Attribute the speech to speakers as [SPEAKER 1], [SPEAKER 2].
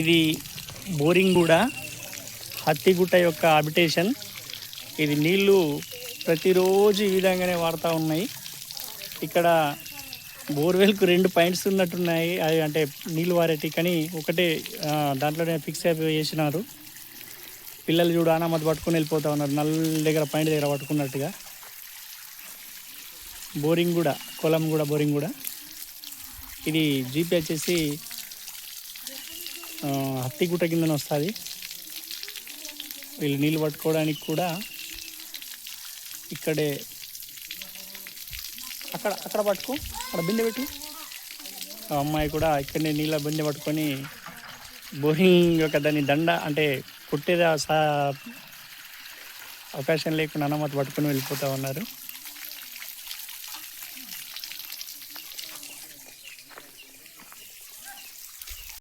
[SPEAKER 1] ఇది బోరింగూడ హత్తిగుట్ట యొక్క అబిటేషన్ ఇది నీళ్ళు ప్రతిరోజు ఈ విధంగానే వాడుతూ ఉన్నాయి. ఇక్కడ బోర్వెల్కు రెండు పాయింట్స్ ఉన్నట్టున్నాయి. అవి అంటే నీళ్ళు వారేటి కానీ ఒకటే దాంట్లోనే ఫిక్స్ అయిపోయి వేసినారు పిల్లలు చూడు అనామతి పట్టుకుని వెళ్ళిపోతూ ఉన్నారు. నల్ల దగ్గర పాయింట్ దగ్గర పట్టుకున్నట్టుగా. బోరింగ్ కూడా కొలం కూడా బోరింగ్ కూడా ఇది జీపీ వచ్చేసి హత్తిగుట్ట కిందన వస్తుంది. వీళ్ళు నీళ్ళు పట్టుకోవడానికి కూడా ఇక్కడే అక్కడ అక్కడ పట్టుకో అక్కడ బిందె పెట్టు. ఆ అమ్మాయి కూడా ఇక్కడనే నీళ్ళ బిందె పట్టుకొని బోరింగ్ యొక్క దాని దండ అంటే కొట్టేదా సా అవకాశం లేకుండా అనుమతి పట్టుకొని వెళ్ళిపోతూ ఉన్నారు.